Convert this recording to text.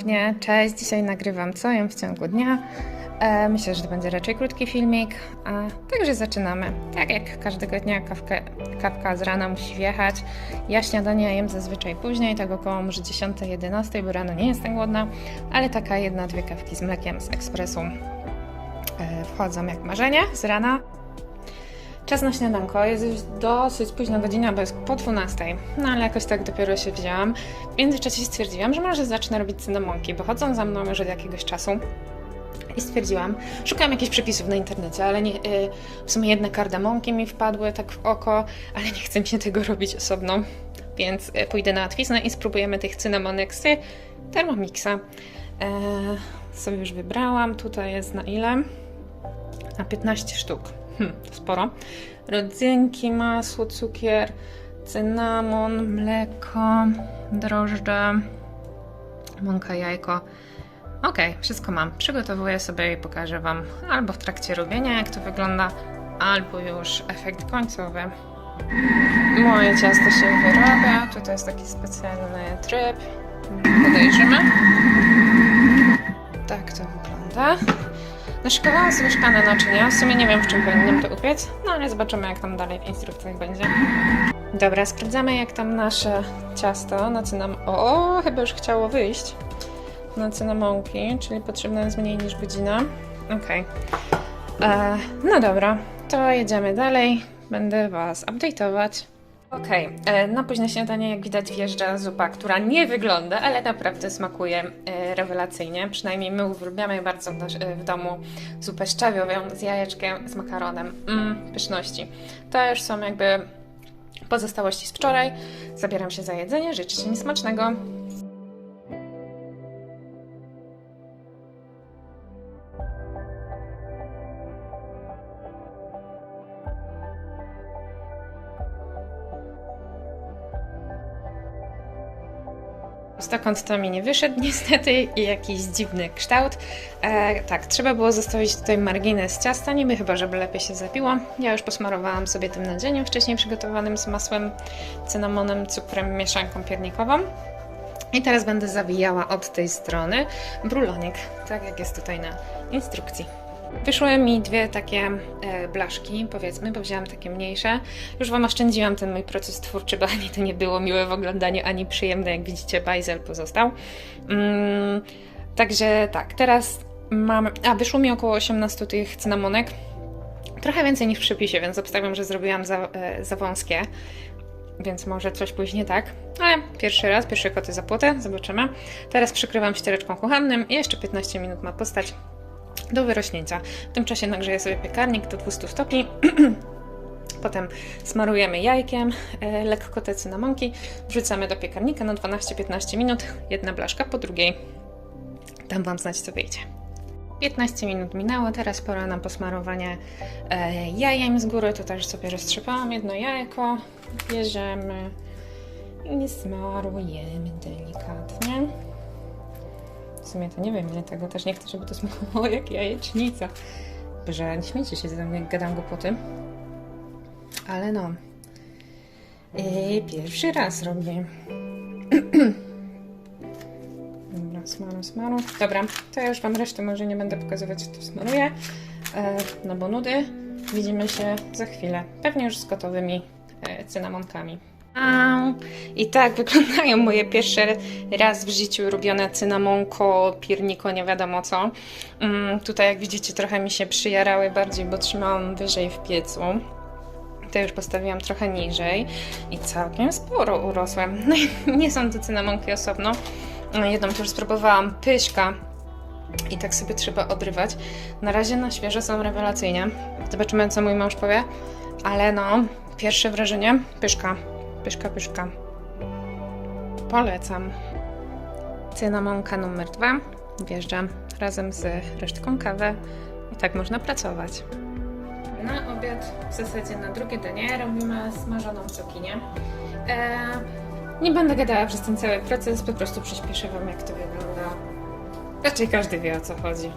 Ponownie, cześć. Dzisiaj nagrywam co jem w ciągu dnia. E, myślę, że to będzie raczej krótki filmik, a także zaczynamy. Tak jak każdego dnia kawkę, kawka z rana musi wjechać. Ja śniadanie jem zazwyczaj później, tak około może 10-11, bo rano nie jestem głodna, ale taka jedna, dwie kawki z mlekiem z ekspresu e, wchodzą jak marzenie z rana. Czas na śniadanko jest już dosyć późna godzina, bo jest po 12. No ale jakoś tak dopiero się wzięłam. W międzyczasie stwierdziłam, że może zacznę robić cynamonki, bo chodzą za mną już od jakiegoś czasu. I stwierdziłam, szukałam jakichś przepisów na internecie, ale nie, y, w sumie jedne kardamonki mi wpadły tak w oko, ale nie chcę mi się tego robić osobno, więc y, pójdę na łatwiznę i spróbujemy tych cynamonek z Thermomixa. E, sobie już wybrałam, tutaj jest na ile? Na 15 sztuk. Hm, to sporo. Rodzynki, masło, cukier, cynamon, mleko, drożdże, mąka, jajko. Okej, wszystko mam. Przygotowuję sobie i pokażę Wam albo w trakcie robienia, jak to wygląda, albo już efekt końcowy. Moje ciasto się wyrabia. Tutaj jest taki specjalny tryb. Podejrzymy. Tak to wygląda. Naszykowałam sobie szklane naczynia. W sumie nie wiem, w czym powinnam to upiec, no ale zobaczymy, jak tam dalej w instrukcjach będzie. Dobra, sprawdzamy, jak tam nasze ciasto na cynam... O, chyba już chciało wyjść. Na cynamonki, czyli potrzebna jest mniej niż godzina. Okej. E, No dobra, to jedziemy dalej. Będę Was update'ować. Okej, e, na późne śniadanie jak widać wjeżdża zupa, która nie wygląda, ale naprawdę smakuje e, rewelacyjnie. Przynajmniej my uwielbiamy bardzo e, w domu zupę szczawiową z jajeczkiem, z makaronem. Mm, pyszności. To już są jakby pozostałości z wczoraj. Zabieram się za jedzenie, życzę mi smacznego. Stokąd to mi nie wyszedł niestety i jakiś dziwny kształt. E, tak, trzeba było zostawić tutaj margines ciasta, niby chyba, żeby lepiej się zapiło. Ja już posmarowałam sobie tym nadzieniem wcześniej przygotowanym z masłem, cynamonem, cukrem, mieszanką piernikową. I teraz będę zawijała od tej strony brulonik, tak jak jest tutaj na instrukcji. Wyszły mi dwie takie e, blaszki, powiedzmy, bo wzięłam takie mniejsze. Już Wam oszczędziłam ten mój proces twórczy, bo ani to nie było miłe w oglądaniu, ani przyjemne. Jak widzicie, bajzel pozostał. Mm, także tak, teraz mam... A, wyszło mi około 18 tych cynamonek. Trochę więcej niż w przepisie, więc obstawiam, że zrobiłam za, e, za wąskie. Więc może coś później tak. Ale pierwszy raz, pierwsze koty za płotę, zobaczymy. Teraz przykrywam ściereczką kuchennym i jeszcze 15 minut ma postać do wyrośnięcia. W tym czasie nagrzeję sobie piekarnik do 200 stopni. Potem smarujemy jajkiem, e, lekko te cynamonki, wrzucamy do piekarnika na 12-15 minut, jedna blaszka po drugiej. Dam Wam znać, co wyjdzie. 15 minut minęło, teraz pora na posmarowanie e, jajem z góry. To też sobie roztrzepałam jedno jajko, bierzemy i smarujemy delikatnie. W sumie to nie wiem ile tego, też nie chcę, żeby to smakowało jak jajecznica. Że nie śmiejcie się ze mnie, gadam głupoty. Ale no. I pierwszy raz robię. Dobra, smaru, smaru. Dobra, to ja już Wam resztę może nie będę pokazywać, co to smaruję. E, no bo nudy. Widzimy się za chwilę. Pewnie już z gotowymi e, cynamonkami. I tak wyglądają moje pierwsze raz w życiu robione cynamonko, pierniko, nie wiadomo co. Mm, tutaj jak widzicie trochę mi się przyjarały bardziej, bo trzymałam wyżej w piecu. To już postawiłam trochę niżej i całkiem sporo urosły. No i nie są to cynamonki osobno. Jedną to już spróbowałam, pyszka. I tak sobie trzeba odrywać. Na razie na świeżo są rewelacyjnie. Zobaczymy, co mój mąż powie. Ale no, pierwsze wrażenie, pyszka. Pyszka, pyszka. Polecam. Cynamonka numer dwa. Wjeżdżam razem z resztką kawy. I tak można pracować. Na obiad, w zasadzie na drugie danie, robimy smażoną cukinię. Eee, nie będę gadała przez ten cały proces, po prostu przyspieszę Wam, jak to wygląda. Raczej każdy wie, o co chodzi.